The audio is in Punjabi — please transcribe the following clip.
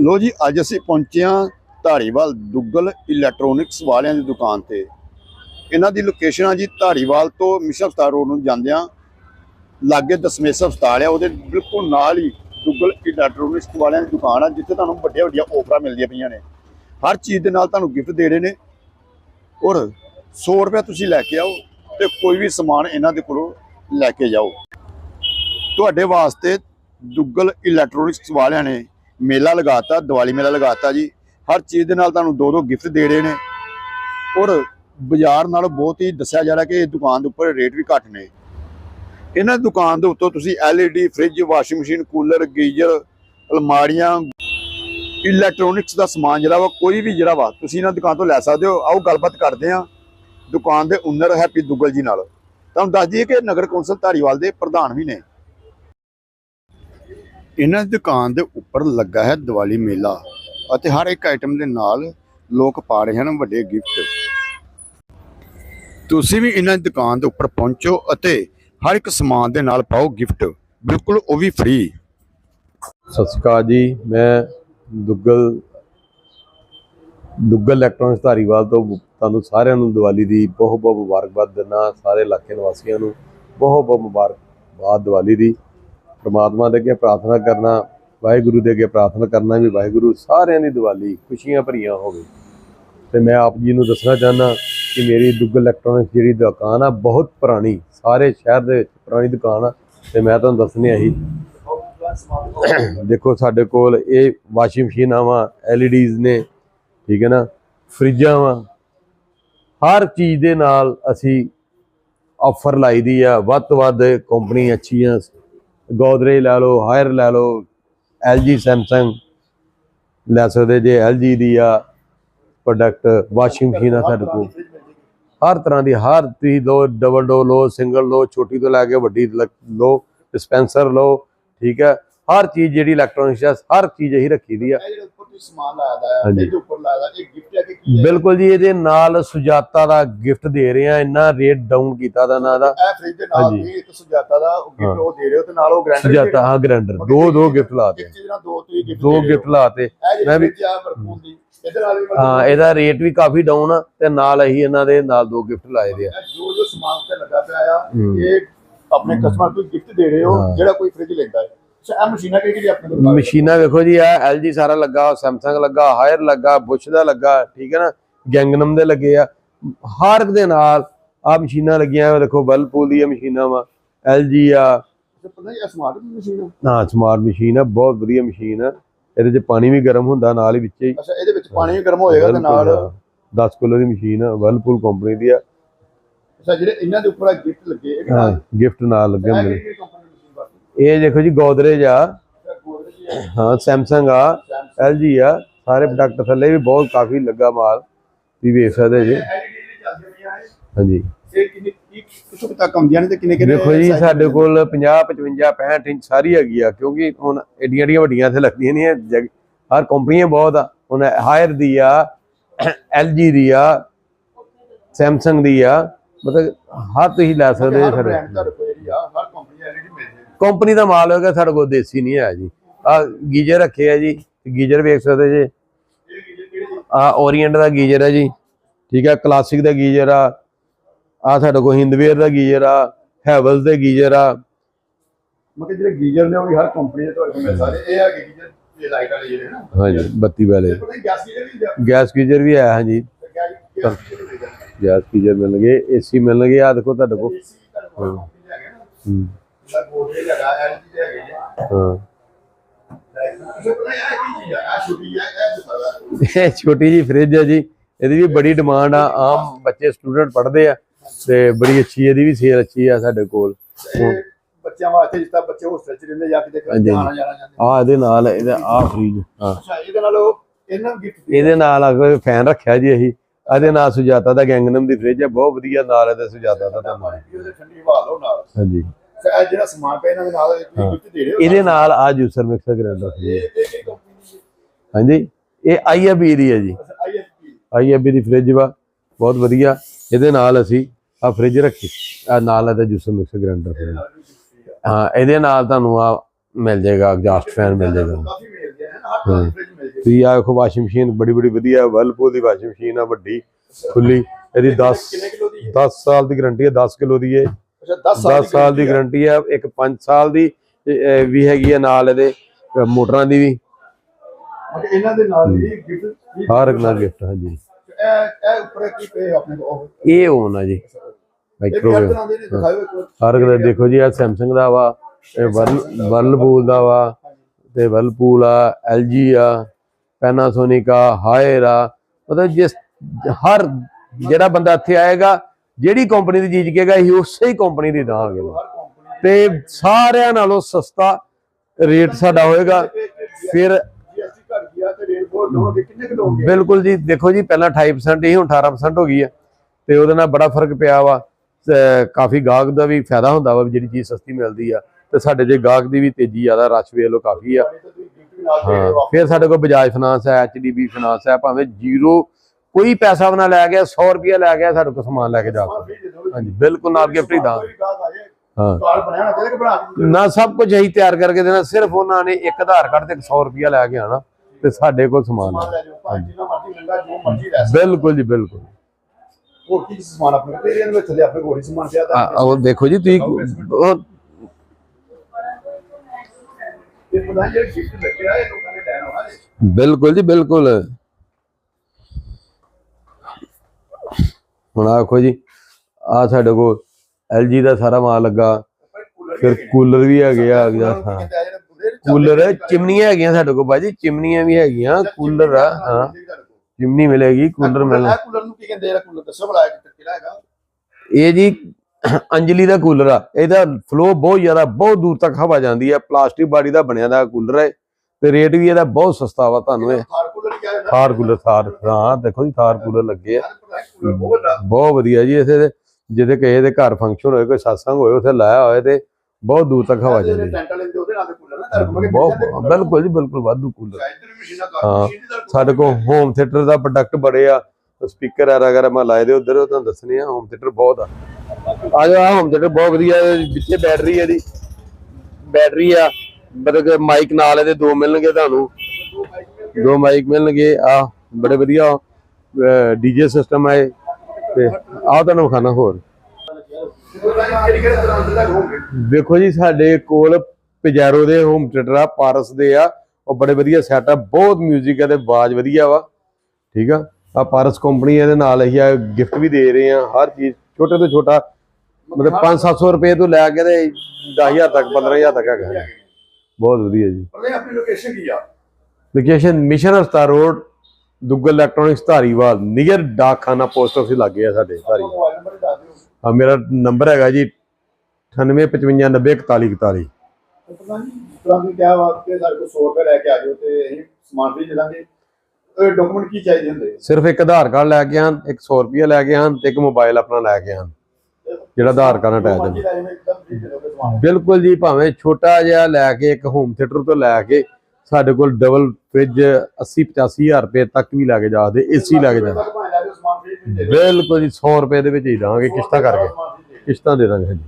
ਲੋ ਜੀ, ਅੱਜ ਅਸੀਂ ਪਹੁੰਚੇ ਹਾਂ ਧਾਰੀਵਾਲ ਦੁੱਗਲ ਇਲੈਕਟ੍ਰੋਨਿਕਸ ਵਾਲਿਆਂ ਦੀ ਦੁਕਾਨ ਤੇ। ਇਹਨਾਂ ਦੀ ਲੋਕੇਸ਼ਨ ਆ ਜੀ ਧਾਰੀਵਾਲ ਤੋਂ ਮਿਸ਼ਨ ਹਸਪਤਾਲ ਰੋਡ ਨੂੰ ਜਾਂਦਿਆਂ ਲਾਗੇ ਦਸਮੇਸ਼ ਹਸਪਤਾਲ ਆ, ਉਹਦੇ ਬਿਲਕੁਲ ਨਾਲ ਹੀ ਦੁੱਗਲ ਇਲੈਕਟ੍ਰੋਨਿਕਸ ਵਾਲਿਆਂ ਦੀ ਦੁਕਾਨ ਆ, ਜਿੱਥੇ ਤੁਹਾਨੂੰ ਵੱਡੀਆਂ ਵੱਡੀਆਂ ਆਫਰਾਂ ਮਿਲਦੀਆਂ ਪਈਆਂ ਨੇ। ਹਰ ਚੀਜ਼ ਦੇ ਨਾਲ ਤੁਹਾਨੂੰ ਗਿਫਟ ਦੇ ਰਹੇ ਨੇ। ਔਰ 100 ਰੁਪਏ ਤੁਸੀਂ ਲੈ ਕੇ ਆਓ ਤੇ ਕੋਈ ਵੀ ਸਮਾਨ ਇਹਨਾਂ ਦੇ ਕੋਲੋਂ ਲੈ ਕੇ ਜਾਓ। ਤੁਹਾਡੇ ਵਾਸਤੇ ਦੁੱਗਲ ਇਲੈਕਟ੍ਰੋਨਿਕਸ ਵਾਲਿਆਂ ਨੇ ਮੇਲਾ ਲਗਾਤਾ, ਦੀਵਾਲੀ ਮੇਲਾ ਲਗਾਤਾ ਜੀ। ਹਰ ਚੀਜ਼ ਦੇ ਨਾਲ ਤੁਹਾਨੂੰ ਦੋ ਦੋ ਗਿਫਟ ਦੇ ਰਹੇ ਨੇ। ਔਰ ਬਾਜ਼ਾਰ ਨਾਲੋਂ ਬਹੁਤ ਹੀ ਦੱਸਿਆ ਜਾ ਰਿਹਾ ਕਿ ਇਹ ਦੁਕਾਨ ਦੇ ਉੱਪਰ ਰੇਟ ਵੀ ਘੱਟ ਨੇ। ਇਹਨਾਂ ਦੁਕਾਨ ਦੇ ਉੱਤੋਂ ਤੁਸੀਂ LED fridge washing machine cooler geyser, ਅਲਮਾਰੀਆਂ ਇਲੈਕਟ੍ਰੋਨਿਕਸ ਦਾ ਸਮਾਨ ਜਿਹੜਾ ਵਾ, ਕੋਈ ਵੀ ਜਿਹੜਾ ਵਾ, ਤੁਸੀਂ ਇਹਨਾਂ ਦੁਕਾਨ ਤੋਂ ਲੈ ਸਕਦੇ ਹੋ। ਆਓ ਗੱਲਬਾਤ ਕਰਦੇ ਹਾਂ ਦੁਕਾਨ ਦੇ ਓਨਰ ਹੈਪੀ ਦੁੱਗਲ ਜੀ ਨਾਲ। ਤੁਹਾਨੂੰ ਦੱਸ ਦਈਏ ਕਿ ਨਗਰ ਕੌਂਸਲ ਧਾਰੀਵਾਲ ਦੇ ਪ੍ਰਧਾਨ ਵੀ ਨੇ। ਇਹਨਾਂ ਦੀ ਦੁਕਾਨ ਦੇ ਉੱਪਰ ਲੱਗਾ ਹੈ ਦੀਵਾਲੀ ਮੇਲਾ ਅਤੇ ਹਰ ਇੱਕ ਆਈਟਮ ਦੇ ਨਾਲ ਲੋਕ ਪਾ ਰਹੇ ਹਨ ਵੱਡੇ ਗਿਫਟ ਤੁਸੀਂ ਵੀ ਇਹਨਾਂ ਦੀ ਦੁਕਾਨ ਦੇ ਉੱਪਰ ਪਹੁੰਚੋ ਅਤੇ ਹਰ ਇੱਕ ਸਮਾਨ ਦੇ ਨਾਲ ਪਾਓ ਗਿਫਟ ਬਿਲਕੁਲ ਉਹ ਵੀ ਫ੍ਰੀ ਸਤਿ ਸ਼੍ਰੀ ਅਕਾਲ ਜੀ, ਮੈਂ ਦੁੱਗਲ ਦੁੱਗਲ ਇਲੈਕਟ੍ਰੋਨਿਕਸ ਧਾਰੀਵਾਲ ਤੋਂ ਤੁਹਾਨੂੰ ਸਾਰਿਆਂ ਨੂੰ ਦੀਵਾਲੀ ਦੀ ਬਹੁਤ ਬਹੁਤ ਮੁਬਾਰਕਬਾਦ ਦਿੰਦਾ ਸਾਰੇ ਇਲਾਕੇ ਨਿਵਾਸੀਆਂ ਨੂੰ ਬਹੁਤ ਬਹੁਤ ਮੁਬਾਰਕਬਾਦ ਦੀਵਾਲੀ ਦੀ। ਪ੍ਰਮਾਤਮਾ ਦੇ ਅੱਗੇ ਪ੍ਰਾਰਥਨਾ ਕਰਨਾ, ਵਾਹਿਗੁਰੂ ਦੇ ਅੱਗੇ ਪ੍ਰਾਰਥਨਾ ਕਰਨਾ ਵੀ ਵਾਹਿਗੁਰੂ ਸਾਰਿਆਂ ਦੀ ਦੀਵਾਲੀ ਖੁਸ਼ੀਆਂ ਭਰੀਆਂ ਹੋਵੇ। ਤੇ ਮੈਂ ਆਪ ਜੀ ਨੂੰ ਦੱਸਣਾ ਚਾਹੁੰਦਾ ਕਿ ਮੇਰੀ ਦੁੱਗਲ ਇਲੈਕਟ੍ਰੋਨਿਕਸ ਜਿਹੜੀ ਦੁਕਾਨ ਆ, ਬਹੁਤ ਪੁਰਾਣੀ, ਸਾਰੇ ਸ਼ਹਿਰ ਦੇ ਵਿੱਚ ਪੁਰਾਣੀ ਦੁਕਾਨ ਆ, ਤੇ ਮੈਂ ਤੁਹਾਨੂੰ ਦੱਸਣੀ ਆਹੀ ਦੇਖੋ ਸਾਡੇ ਕੋਲ ਇਹ ਵਾਸ਼ਿੰਗ ਮਸ਼ੀਨਾਂ ਵਾ ਐਲਈਡੀਜ਼ ਨੇ, ਠੀਕ ਹੈ ਨਾ, ਫਰਿੱਜਾਂ ਵਾ, ਹਰ ਚੀਜ਼ ਦੇ ਨਾਲ ਅਸੀਂ ਆਫਰ ਲਾਈ ਦੀ ਆ, ਵੱਧ ਤੋਂ ਵੱਧ ਕੰਪਨੀ ਅੱਛੀਆਂ ਗੋਦਰੇਜ ਲੈ ਲਓ, ਹਾਇਰ ਲੈ ਲਓ LG Samsung ਲੈ ਸਕਦੇ ਜੇ LG ਦੀ ਆ ਪ੍ਰੋਡਕਟ ਵਾਸ਼ਿੰਗ ਮਸ਼ੀਨ ਆ ਸਾਡੇ ਕੋਲ। ਹਰ ਤਰ੍ਹਾਂ ਦੀ, ਹਰ ਤੁਸੀਂ ਲੋ ਡਬਲ ਡੋ ਲੋ ਸਿੰਗਲ ਲੋ ਛੋਟੀ ਤੋਂ ਲੈ ਕੇ ਵੱਡੀ ਲੋ ਡਿਸਪੈਂਸਰ ਲੋ ਠੀਕ ਹੈ। ਹਰ ਚੀਜ਼ ਜਿਹੜੀ ਇਲੈਕਟ੍ਰੋਨਿਕਸ ਆ, ਹਰ ਚੀਜ਼ ਇਹੀ ਰੱਖੀ ਦੀ ਆ। ਇਹ ਜਿਹੜੇ ਉੱਪਰ ਤੁਸੀਂ ਸਮਾਨ ਲਾਇਆ ਦਾ ਹੈ ਹਾਂਜੀ। ਇਹਦੇ ਉੱਪਰ ਲਾਇਆ ਦਾ ਇਹ ਗਿਫਟ ਹੈ ਕਿ ਕੀ ਹੈ ਬਿਲਕੁਲ ਜੀ ਇਹਦੇ ਨਾਲ ਸੁਜਾਤਾ ਦਾ ਗਿਫਟ ਦੇ ਰਹੇ ਆ ਇੰਨਾ ਰੇਟ ਡਾਊਨ ਕੀਤਾ ਦਾ ਨਾ ਦਾ ਇਹ ਫ੍ਰਿਜ ਦੇ ਨਾਲ ਹਾਂਜੀ। ਵੀ ਇੱਕ ਸੁਜਾਤਾ ਦਾ। ਗਿਫਟ ਉਹ ਦੇ ਰਹੇ ਹੋ ਤੇ ਨਾਲ ਉਹ ਗ੍ਰੈਂਡਰ ਸੁਜਾਤਾ ਹਾਂ ਗ੍ਰੈਂਡਰ ਦੋ ਦੋ ਗਿਫਟ ਲਾਤੇ ਦੋ ਤੁਸੀਂ ਗਿਫਟ ਦੋ ਗਿਫਟ ਲਾਤੇ ਮੈਂ ਵੀ ਇਹਦੇ ਹਾਂ ਰੇਟ ਵੀ ਕਾਫੀ ਡਾਊਨ ਆ ਤੇ ਨਾਲ ਅਸੀਂ ਇਹਨਾਂ ਦੇ ਨਾਲ ਦੋ ਗਿਫਟ ਲਾਏ ਦੇ ਆ ਜੋ ਜੋ ਸਮਾਨ ਤੇ ਲੱਗਾ ਪਿਆ ਆ। ਇਹ ਆਪਣੇ ਕਸਟਮਰ ਨੂੰ ਗਿਫਟ ਦੇ ਰਹੇ ਹਾਂ। ਜਿਹੜਾ ਕੋਈ ਫ੍ਰਿਜ ਲੈਂਦਾ ਹੈ ਮਸ਼ੀਨਾਂ ਕਿਹੜੀ ਕਿਹੜੀ ਆਪਣੇ ਕੋਲ ਮਸ਼ੀਨਾਂ ਵੇਖੋ ਜੀ ਆ LG ਸਾਰਾ ਲੱਗਾ Samsung ਲੱਗਾ ਹਾਇਰ ਲੱਗਾ ਬੁਸ਼ ਦਾ ਲੱਗਾ ਠੀਕ ਹੈ ਨਾ? ਗੈਂਗਨਮ ਦੇ ਲੱਗੇ ਆ। ਹਰ ਇੱਕ ਦੇ ਨਾਲ ਆ ਮਸ਼ੀਨਾਂ ਲੱਗੀਆਂ ਦੇਖੋ ਵਰਲਪੂਲ ਦੀਆਂ ਮਸ਼ੀਨਾਂ ਵਾ LG ਆ। ਪਤਾ ਨਹੀਂ ਇਹ ਸਮਾਰਟ ਮਸ਼ੀਨ ਆ। ਨਾ ਸਮਾਰਟ ਮਸ਼ੀਨ ਆ ਬਹੁਤ ਵਧੀਆ ਮਸ਼ੀਨ ਆ। ਇਹਦੇ ਚ ਪਾਣੀ ਵੀ ਗਰਮ ਹੁੰਦਾ ਨਾਲ ਹੀ ਵਿੱਚੇ ਹੀ। ਅੱਛਾ ਇਹਦੇ ਵਿੱਚ ਪਾਣੀ ਵੀ ਗਰਮ ਹੋਏਗਾ ਤੇ ਨਾਲ 10 ਕਿਲੋ ਦੀ ਮਸ਼ੀਨ ਆ ਵਰਲਪੂਲ ਕੰਪਨੀ ਦੀ ਆ। ਅੱਛਾ ਜਿਹੜੇ ਇਹਨਾਂ ਦੇ ਉੱਪਰ ਗਿਫਟ ਲੱਗੇ ਹਾਂ ਗਿਫਟ ਨਾਲ ਲੱਗੇ ਹੁੰਦੇ ਇਹ ਦੇਖੋ ਜੀ ਗੋਦਰੇਜ ਆ। ਹੈ Samsung ਆ LG ਆ। ਸਾਰੇ ਪ੍ਰੋਡਕਟ ਥੱਲੇ ਵੀ ਬਹੁਤ ਕਾਫੀ ਲੱਗਾ ਮਾਲ। ਤੁਸੀਂ ਵੇਖ ਸਕਦੇ ਜੀ। ਹਾਂਜੀ। ਇਹ ਕਿੰਨੀ ਕੀ ਕਿੱਥੋਂ ਕੁ ਤੱਕ ਆਉਂਦੀਆਂ ਨੇ ਤੇ ਕਿੰਨੇ ਕਿੰਨੇ ਦੇਖੋ ਜੀ ਸਾਡੇ ਕੋਲ 50 55 65 ਇੰਚ ਸਾਰੀ ਹੈਗੀ ਆ ਕਿਉਂਕਿ ਹੁਣ ਏਡੀਆਂ ਏਡੀਆਂ ਵੱਡੀਆਂ ਇੱਥੇ ਲੱਗਦੀਆਂ ਨਹੀਂ ਹਰ ਕੰਪਨੀਆਂ ਬਹੁਤ ਆ। ਹੁਣ ਹਾਇਰ ਦੀ ਆ LG ਦੀ ਆ Samsung ਦੀ ਆ। ਮਤਲਬ ਹਰ ਤੁਸੀਂ ਲੈ ਸਕਦੇ ਹੋ ਸਾਡੇ ਕੰਪਨੀ ਦਾ ਮਾਲ ਹੋਏਗਾ ਸਾਡੇ ਕੋਲ ਦੇਸੀ ਨਹੀਂ ਹੈ ਜੀ। ਆ ਗੀਜ਼ਰ ਰੱਖੇ ਆ ਜੀ ਗੀਜ਼ਰ ਵੇਖ ਸਕਦੇ ਜੇ। ਆ ਓਰੀਐਂਟ ਦਾ ਗੀਜ਼ਰ ਹੈ ਜੀ ਠੀਕ ਹੈ ਕਲਾਸਿਕ ਦਾ ਗੀਜ਼ਰ ਆ। ਆ ਸਾਡੇ ਕੋਲ ਹਿੰਦਵੇਅਰ ਦਾ ਗੀਜ਼ਰ ਆ ਹੈਵਲਸ ਦੇ ਗੀਜ਼ਰ ਆ। ਮਤਲਬ ਜਿਹੜੇ ਗੀਜ਼ਰ ਨੇ ਉਹ ਵੀ ਹਰ ਕੰਪਨੀ ਦੇ ਤੁਹਾਡੇ ਕੋਲ ਮਿਲ ਸਕਦੇ। ਇਹ ਆ ਗੀਜ਼ਰ ਇਹ ਲਾਈਟ ਵਾਲੇ ਜਿਹੜੇ ਨਾ। ਹਾਂਜੀ ਬੱਤੀ ਵਾਲੇ। ਗੈਸ ਗੀਜ਼ਰ ਵੀ ਆਇਆ ਹਾਂਜੀ ਗੈਸ ਗੀਜ਼ਰ ਮਿਲਣਗੇ ਏਸੀ ਮਿਲਣਗੇ ਆ ਦੇਖੋ ਤੁਹਾਡੇ ਕੋਲ। ਹੈਗੇ ਹੂੰ, ਜਿਹੜਾ ਗੋਦਰੇਜ ਹੈਗਾ ਐਲਜੀ ਦੇ ਹੈਗੇ ਨੇ। ਹਾਂ। ਤੁਸੀਂ ਪਤਾ ਇਹ ਕੀ ਚੀਜ਼ ਆ? ਆ ਛੋਟੀ ਜੀ ਫ੍ਰਿਜ ਹੈ ਜੀ। ਇਹਦੀ ਵੀ ਬੜੀ ਡਿਮਾਂਡ ਆ। ਆਮ ਬੱਚੇ ਸਟੂਡੈਂਟ ਪੜ੍ਹਦੇ ਆ ਤੇ ਬੜੀ ਅੱਛੀ ਇਹਦੀ ਵੀ ਸੇਲ ਅੱਛੀ ਆ ਸਾਡੇ ਕੋਲ। ਬੱਚਿਆਂ ਵਾਸਤੇ ਤਰ੍ਹਾਂ ਬੱਚੇ ਹੋਸਟਲ ਚ ਰਹਿੰਦੇ ਜਾਂ ਕਿਤੇ ਆਣਾ ਜਾਣਾ ਜਾਂਦੇ। ਆ ਇਹਦੇ ਨਾਲ ਇਹਦਾ ਆ ਫ੍ਰਿਜ ਹਾਂ। ਅੱਛਾ ਇਹਦੇ ਨਾਲ ਉਹ ਇਹਨਾਂ ਗਿਫਟ ਇਹਦੇ ਨਾਲ ਆ ਫੈਨ ਰੱਖਿਆ ਜੀ ਅਸੀਂ ਇਹਦੇ ਨਾਲ ਸੁਜਾਤਾ ਦਾ ਗੈਂਗਨਮ ਦੀ ਫ੍ਰਿਜ ਹੈ ਬਹੁਤ ਵਧੀਆ ਨਾਲ ਇਹਦੇ ਸੁਜਾਤਾ ਦਾ ਤੁਹਾਨੂੰ ਉਹਦੇ ਠੰਡੀ ਹਵਾ ਲਓ ਨਾਲ। ਹਾਂਜੀ। ਅੱਛਾ, ਇਹ ਜਿਹੜਾ ਸਮਾਨ ਪਿਆ ਇਹਨਾਂ ਦੇ ਨਾਲ ਹਾਂ। ਗਿਫਟ ਦੇ ਰਹੇ ਹੋ ਇਹਦੇ ਨਾਲ ਆ ਜੂਸਰ ਮਿਕਸਰ ਗ੍ਰਾਈਂਡਰ ਦੀ ਹਾਂਜੀ? ਇਹ ਆਈਐਬੀ ਦੀ ਹੈ ਜੀ। ਆਈਐਬੀ ਦੀ। ਫ੍ਰਿਜ ਵਾ ਬਹੁਤ ਵਧੀਆ। ਇਹਦੇ ਨਾਲ ਅਸੀਂ ਆ ਫ੍ਰਿਜ ਰੱਖੀ। ਆ ਨਾਲ ਇਹਦਾ ਜੂਸਰ ਮਿਕਸਰ ਗ੍ਰਾਈਂਡਰ ਹਾਂ ਇਹਦੇ ਨਾਲ ਤੁਹਾਨੂੰ ਆ ਮਿਲ ਜਾਏਗਾ ਐਗਜ਼ਾਸਟ ਫੈਨ ਮਿਲ ਜਾਏਗਾ। ਹੈ ਤੁਸੀਂ ਆ ਵੇਖੋ ਵਾਸ਼ਿੰਗ ਮਸ਼ੀਨ ਬੜੀ ਬੜੀ ਵਧੀਆ ਵਰਲਪੂਲ ਦੀ ਵਾਸ਼ਿੰਗ ਮਸ਼ੀਨ ਆ ਵੱਡੀ ਖੁੱਲੀ। ਇਹਦੀ 10 ਕਿੰਨੇ ਕਿਲੋ ਦੀ ਹੈ? 10 ਸਾਲ ਦੀ ਗਾਰੰਟੀ ਹੈ 10 ਕਿਲੋ ਦੀ ਹੈ। ਅੱਛਾ 10 10 ਸਾਲ ਦੀ ਗਾਰੰਟੀ ਹੈ ਇੱਕ 5 ਸਾਲ ਦੀ ਵੀ ਹੈਗੀ ਹੈ ਨਾਲ ਇਹਦੇ ਮੋਟਰਾਂ ਦੀ ਵੀ। ਮਤਲਬ ਇਹਨਾਂ ਦੇ ਨਾਲ ਹੀ। ਗਿਫਟ ਹਰ ਇੱਕ ਨਾਲ ਗਿਫਟ ਹਾਂਜੀ। ਇਹ ਇਹ ਉੱਪਰ ਕੀ ਪਏ ਆਪਣੇ ਕੋਲ? ਇਹ ਹੋਣ ਆ ਜੀ। ਇਹ ਵੀ ਮਾਈਕ੍ਰੋਵੇਵ ਹਰ ਤਰ੍ਹਾਂ ਦੇ ਨੇ? ਦਿਖਾਇਓ ਇੱਕ ਵਾਰ। ਹਰ ਇੱਕ ਦਾ ਦੇਖੋ ਜੀ ਆ ਸੈਮਸੰਗ ਦਾ ਵਾ ਇਹ ਵਰਲ ਵਰਲਪੂਲ ਦਾ ਵਾ ਤੇ ਵਰਲਪੂਲ ਆ LG ਆ ਪੈਨਾਸੋਨਿਕ ਆ ਹਾਇਰ ਆ। ਮਤਲਬ ਜਿਸ ਹਰ ਜਿਹੜਾ ਬੰਦਾ ਇੱਥੇ ਆਏਗਾ ਜਿਹੜੀ ਕੰਪਨੀ ਦੀ ਚੀਜ਼ ਕਹੇਗਾ, ਅਸੀਂ ਉਸੇ ਹੀ ਕੰਪਨੀ ਦੀ ਦਾਂਗੇ। ਤੇ ਸਾਰਿਆਂ ਨਾਲੋਂ ਸਸਤਾ ਰੇਟ ਸਾਡਾ ਹੋਏਗਾ। ਫਿਰ ਬਿਲਕੁਲ ਜੀ, ਦੇਖੋ ਜੀ, ਪਹਿਲਾਂ 28% ਸੀ, ਹੁਣ 18% ਹੋ ਗਈ ਹੈ। ਤੇ ਉਹਦੇ ਨਾਲ ਬੜਾ ਫ਼ਰਕ ਪਿਆ ਵਾ। ਕਾਫੀ ਗਾਹਕ ਦਾ ਵੀ ਫਾਇਦਾ ਹੁੰਦਾ ਵਾ ਜਿਹੜੀ ਚੀਜ਼ ਸਸਤੀ ਮਿਲਦੀ ਆ। ਤੇ ਸਾਡੇ ਜੇ ਗਾਹਕ ਦੀ ਵੀ ਤੇਜ਼ੀ ਜ਼ਿਆਦਾ, ਰਸ਼ ਵੇਖ ਲਓ ਕਾਫੀ ਆ। ਫਿਰ ਸਾਡੇ ਕੋਲ ਬਜਾਜ ਫਾਈਨਾਂਸ ਹੈ ਐਚਡੀਬੀ ਫਾਈਨਾਂਸ ਹੈ, ਭਾਵੇਂ ਜ਼ੀਰੋ ਕੋਈ ਪੈਸਾ ਨਾ ਲੈ ਗਿਆ 100 ਰੁਪਇਆ ਲੈ ਗਿਆ ਸਾਡੇ ਕੋਲ ਸਮਾਨ ਲੈ ਕੇ ਜਾ ਹਾਂਜੀ ਬਿਲਕੁਲ ਨਾਲ ਗਿਫਟ ਹੀ ਦਾਂ ਹਾਂ। ਨਾ ਬਣਾ ਸਭ ਕੁਝ ਅਸੀਂ ਤਿਆਰ ਕਰਕੇ ਦੇਣਾ ਸਿਰਫ ਉਹਨਾਂ ਨੇ ਇੱਕ ਆਧਾਰ ਕਾਰਡ ਤੇ 100 ਰੁਪਇਆ ਲੈ ਕੇ ਆਣਾ ਤੇ ਸਾਡੇ ਕੋਲ ਸਮਾਨ ਜੋ ਬਿਲਕੁਲ ਜੀ ਬਿਲਕੁਲ। ਹੋਰ ਕੀ ਸਮਾਨ ਆਪਣੇ ਕੋਲ? ਇਹਦੇ ਵਿੱਚ ਥੱਲੇ ਆਪਣੇ ਕੋਲ ਹੀ ਸਮਾਨ ਪਿਆ ਆ ਤਾਂ ਉਹ ਦੇਖੋ ਜੀ ਤੁਸੀਂ ਉਹ ਇਹ ਪਤਾ ਨਹੀਂ ਜਿਹੜਾ ਗਿਫਟ ਲੱਗਿਆ ਇਹ ਲੋਕਾਂ ਨੇ ਲੈਣਾ ਹੋਣਾ ਇਹ। ਬਿਲਕੁਲ ਜੀ ਬਿਲਕੁਲ ਹੁਣ ਆਖੋ ਜੀ ਆ ਸਾਡੇ ਕੋਲ LG ਦਾ ਸਾਰਾ ਮਾਲ ਲੱਗਾ। ਫਿਰ ਕੂਲਰ ਵੀ ਹੈਗੇ ਆ ਗਿਆ ਹਾਂ। ਕੂਲਰ ਚਿਮਨੀਆਂ ਹੈਗੀਆਂ ਸਾਡੇ ਕੋਲ ਬਾਜੀ ਚਿਮਨੀਆਂ ਵੀ ਹੈਗੀਆਂ ਕੂਲਰ ਆ ਹਾਂ। ਚਿਮਨੀ ਮਿਲੇਗੀ ਕੂਲਰ ਮਿਲ ਇਹ ਕੂਲਰ ਨੂੰ ਕੀ ਕਹਿੰਦੇ ਆ ਕੂਲਰ ਦੱਸੋ ਬੜਾ ਕਿਹੜਾ ਹੈਗਾ? ਇਹ ਜੀ ਅੰਜਲੀ ਦਾ ਕੂਲਰ ਆ। ਇਹਦਾ ਫਲੋ ਬਹੁਤ ਜ਼ਿਆਦਾ ਬਹੁਤ ਦੂਰ ਤੱਕ ਹਵਾ ਜਾਂਦੀ ਹੈ ਪਲਾਸਟਿਕ ਬਾਡੀ ਦਾ ਬਣਿਆ ਦਾ ਕੂਲਰ ਹੈ ਤੇ ਰੇਟ ਵੀ ਇਹਦਾ ਬਹੁਤ ਸਸਤਾ ਵਾ ਤੁਹਾਨੂੰ ਇਹ। ਥਾਰ ਕੂਲਰ ਥਾਰ ਹਾਂ ਦੇਖੋ ਜੀ ਥਾਰ ਕੂਲਰ ਲੱਗੇ ਆ। ਬਹੁਤ ਵਧੀਆ ਜੀ ਇਥੇ ਦੇ ਜਿਹਦੇ ਕਿਸੇ ਦੇ ਘਰ ਫੰਕਸ਼ਨ ਹੋਏ ਕੋਈ satsang ਹੋਏ ਉੱਥੇ ਲਾਇਆ ਹੋਏ ਤੇ ਬਹੁਤ ਦੂਰ ਤੱਕ ਹਵਾ ਜਾਂਦੀ ਬਹੁਤ ਬਿਲਕੁਲ ਜੀ ਬਿਲਕੁਲ ਵਾਧੂ ਕੂਲਰ। ਹਾਂ। ਸਾਡੇ ਕੋਲ ਹੋਮ ਥੀਏਟਰ ਦਾ ਪ੍ਰੋਡਕਟ ਬੜੇ ਆ। ਸਪੀਕਰ ਆ ਅਗਰ ਮੈਂ ਲਾਏ ਦੇ ਉਧਰ ਉਹ ਤੁਹਾਨੂੰ ਦੱਸਣੇ ਆ ਹੋਮ ਥੀਏਟਰ ਬਹੁਤ ਆ। ਆ ਜਾ ਹੋਮ ਥੀਏਟਰ ਬਹੁਤ ਵਧੀਆ ਵਿੱਚੇ ਬੈਟਰੀ ਹੈ ਇਹਦੀ ਬੈਟਰੀ ਆ। ਮਤਲਬ ਮਾਈਕ ਨਾਲ ਇਹਦੇ ਦੋ ਮਿਲਣਗੇ ਤੁਹਾਨੂੰ। ਦੋ ਮਾਈਕ ਮਿਲਣਗੇ, ਆ ਬੜੇ ਵਧੀਆ ਡੀਜੇ ਸਿਸਟਮ ਹੈ ਤੇ ਆਹ ਤੁਹਾਨੂੰ ਵਿਖਾਣਾ ਹੋਰ। ਕਿਹੜੀ ਜੀ, ਸਾਡੇ ਕੋਲ ਪਜੈਰੋ ਦੇ ਹੋਮ ਥੀਏਟਰ ਆ ਪਾਰਸ ਦੇ ਆ। ਉਹ ਬੜੇ ਵਧੀਆ ਸੈਟ ਆ, ਬਹੁਤ 뮤직 ਹੈ ਤੇ ਆਵਾਜ਼ ਵਧੀਆ ਵਾ। ਠੀਕ ਆ? ਆ ਪਾਰਸ ਕੰਪਨੀ ਇਹਦੇ ਨਾਲ ਅਸੀਂ ਆ ਗਿਫਟ ਵੀ ਦੇ ਰਹੇ ਆ, ਹਰ ਚੀਜ਼, ਛੋਟੇ ਤੋਂ ਛੋਟਾ, ਮਤਲਬ 5-700 ਰੁਪਏ ਤੋਂ ਲੈ ਕੇ ਤੇ 10000 ਤੱਕ 15000 ਤੱਕ ਹੈਗਾ। ਹੈ। ਬਹੁਤ ਵਧੀਆ ਜੀ। ਪਰ ਇਹ ਆਪਣੀ ਲੋਕੇਸ਼ਨ ਕੀ ਆ? Location mission ਹਸਤਾ road Duggal electronics Dhariwal near ਡਾਕਖਾਨਾ post office ਲੱਗੇ ਆ ਸਾਡੇ ਧਾਰੀਵਾਲ। ਆ ਮੇਰਾ ਨੰਬਰ ਹੈਗਾ ਜੀ 9855904141 ਪਤਾ ਨਹੀਂ ਜਿਸ ਤਰ੍ਹਾਂ ਤੁਸੀਂ ਕਿਹਾ ਵਾ ਕਿ ਸਾਡੇ ਕੋਲ 100 ਰੁਪਏ ਲੈ ਕੇ ਆ ਜਾਓ ਤੇ ਅਸੀਂ ਸਮਾਨ ਵੀ ਦੇ ਦਾਂਗੇ ਡਾਕੂਮੈਂਟ ਕੀ ਚਾਹੀਦੇ ਹੁੰਦੇ? ਸਿਰਫ ਇੱਕ ਆਧਾਰ ਕਾਰਡ ਲੈ ਕੇ ਆਣ ਇੱਕ 100 ਰੁਪਏ ਲੈ ਕੇ ਆਣ ਤੇ ਇੱਕ ਮੋਬਾਈਲ ਆਪਣਾ ਲੈ ਕੇ ਆਣ ਜਿਹੜਾ ਆਧਾਰ ਕਾਰਡ ਅਟੈਚ ਹੈ ਬਿਲਕੁਲ ਜੀ, ਭਾਵੇਂ ਛੋਟਾ ਜਿਹਾ ਲੈ ਕੇ, ਇੱਕ ਹੋਮ ਥੀਏਟਰ ਤੋਂ ਲੈ ਕੇ ਸਾਡੇ ਕੋਲ ਡਬਲ ਫ੍ਰਿਜ 80 85000 ਰੁਪਏ ਤੱਕ ਵੀ ਲੈ ਕੇ ਜਾਦੇ ਏਸੀ ਲੈ ਕੇ ਜਾ ਲੈ ਜਾਓ ਸਮਾਨ ਬਿਲਕੁਲ ਜੀ 100 ਰੁਪਏ ਦੇ ਵਿੱਚ ਹੀ ਦਾਂਗੇ ਕਿਸ਼ਤਾਂ ਕਰਕੇ। ਕਿਸ਼ਤਾਂ ਦੇ ਦਾਂਗੇ, ਹਾਂਜੀ।